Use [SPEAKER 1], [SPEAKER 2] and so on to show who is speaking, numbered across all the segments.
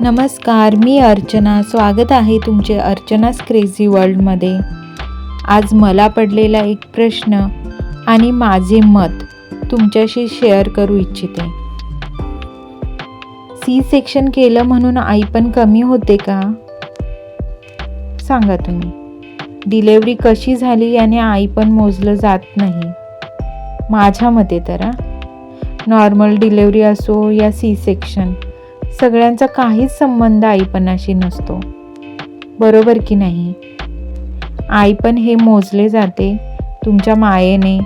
[SPEAKER 1] नमस्कार मी अर्चना. स्वागत आहे तुमचे अर्चनास क्रेझी वर्ल्डमध्ये आज मला पडलेला एक प्रश्न आणि माझे मत तुमच्याशी शेअर करू इच्छिते. सी सेक्शन केलं म्हणून आई पण कमी होते का? सांगा तुम्ही. डिलेवरी कशी झाली याने आई पण मोजलं जात नाही. माझ्या मते तर नॉर्मल डिलेवरी असो या सी सेक्शन सगळ्यांचा काहीच संबंध आईपणाशी नसतो. बरोबर की नाही? आईपण हे मोजले जाते तुमच्या मायेने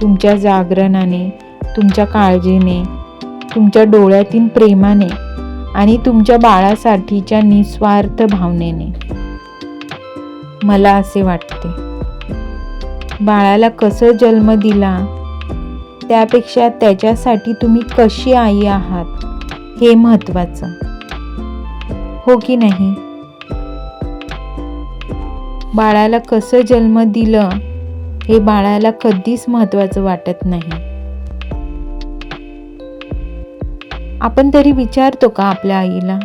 [SPEAKER 1] तुमच्या जागरणाने तुमच्या काळजीने तुमच्या डोळ्यातील प्रेमाने आणि तुमच्या बाळासाठीच्या निस्वार्थ भावनेने. मला असे वाटते. बाळाला कसं जन्म दिला त्यापेक्षा त्याच्यासाठी तुम्ही कशी आई आहात? हे महत्वाचं हो की नाही? बाळाला कसं जन्म दिलं हे बाळाला कधीच महत्वाचं वाटत नाही. आपण तरी विचारतो का आपल्या आईला?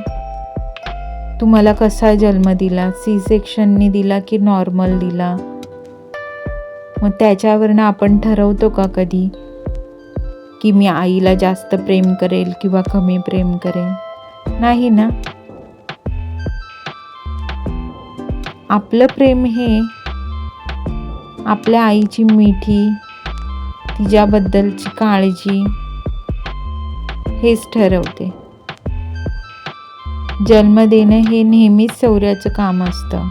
[SPEAKER 1] तुम्हाला कसा जन्म दिला? सी सेक्शनने दिला की नॉर्मल दिला? मग त्याच्यावरनं आपण ठरवतो का कधी? की मी आईला जास्त प्रेम करेल किंवा कमी प्रेम करेल. नाही ना? आपलं प्रेम हे आपल्या आईची मिठी तिच्याबद्दलची काळजी हेच ठरवते. जन्म देणं हे नेहमीच सौर्याचं काम असतं.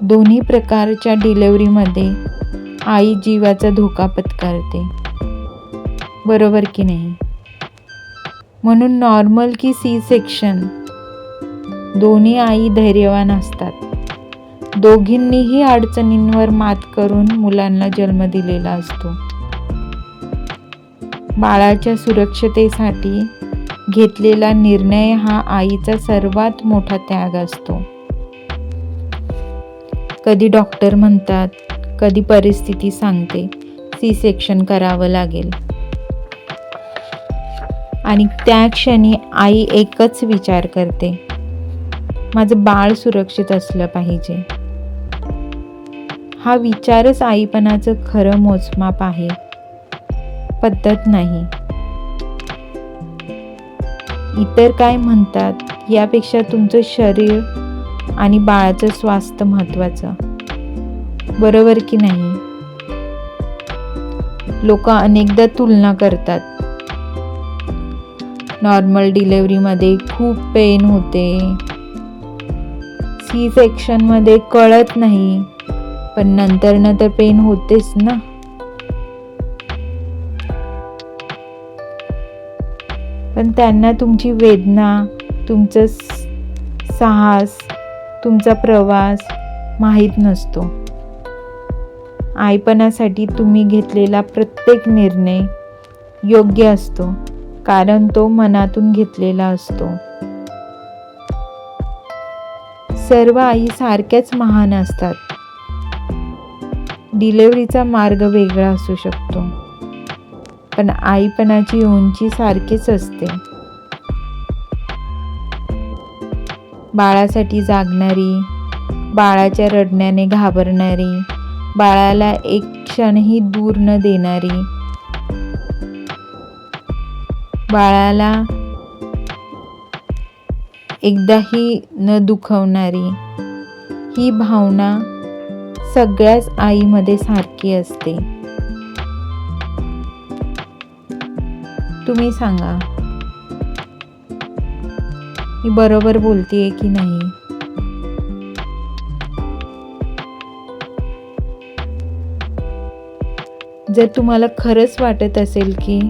[SPEAKER 1] दोन्ही प्रकारच्या डिलेवरीमध्ये आई जीवाचा धोका पत्करते. बरोबर की नाही? म्हणून नॉर्मल की सी सेक्शन दोन्ही आई धैर्यवान असतात. दोघींनीही अडचणींवर मात करून मुलांना जन्म दिलेला असतो. बाळाच्या सुरक्षतेसाठी घेतलेला निर्णय हा आईचा सर्वात मोठा त्याग असतो. कधी डॉक्टर म्हणतात कधी परिस्थिती सांगते सी सेक्शन करावं लागेल. आणि त्या क्षणी आई एकच विचार करते. माझं बाळ सुरक्षित असलं पाहिजे. हा विचारच आईपणाचं खरं मोजमाप आहे. पद्धत नाही. इतर काय म्हणतात यापेक्षा तुमचं शरीर आणि बाळाचं स्वास्थ्य महत्वाचं बरोबर की नाही? लोक अनेकदा तुलना करतात. नॉर्मल डिलेवरीमध्ये खूप पेन होते. सी सेक्शनमध्ये कळत नाही. पण नंतर नंतर पेन होतेच ना. पण त्यांना तुमची वेदना तुमचं साहस तुमचा प्रवास माहीत नसतो. आईपणासाठी तुम्ही घेतलेला प्रत्येक निर्णय योग्य असतो. कारण तो मनातून घेतलेला असतो. सर्व आई सारख्याच महान असतात. डिलेवरीचा मार्ग वेगळा असू शकतो. पण आईपणाची उंची सारखीच असते. बाळासाठी जागणारी बाळाच्या रडण्याने घाबरणारी बाळाला एक क्षणही दूर न देणारी बाळाला एकदाही न दुखवणारी ही भावना सगळ्याच आईमध्ये सारखी असते. तुम्ही सांगा. मी बरोबर बोलतेय की नाही? जर तुम्हाला खरंच वाटत असेल की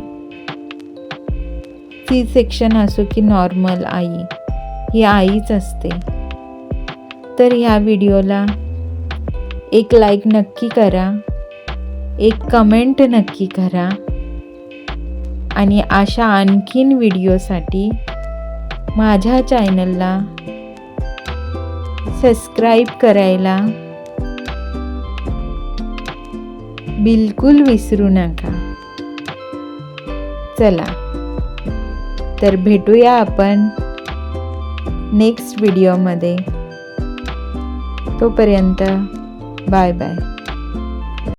[SPEAKER 1] सी सेक्शन असो की नॉर्मल आई ही आईच असते. तर ह्या व्हिडिओला एक लाईक नक्की करा एक कमेंट नक्की करा आणि अशा आणखीन व्हिडिओसाठी माझ्या चॅनलला सबस्क्राईब करायला बिलकुल विसरू नका. चला. तर भेटूया आपण नेक्स्ट व्हिडिओमध्ये तोपर्यंत बाय बाय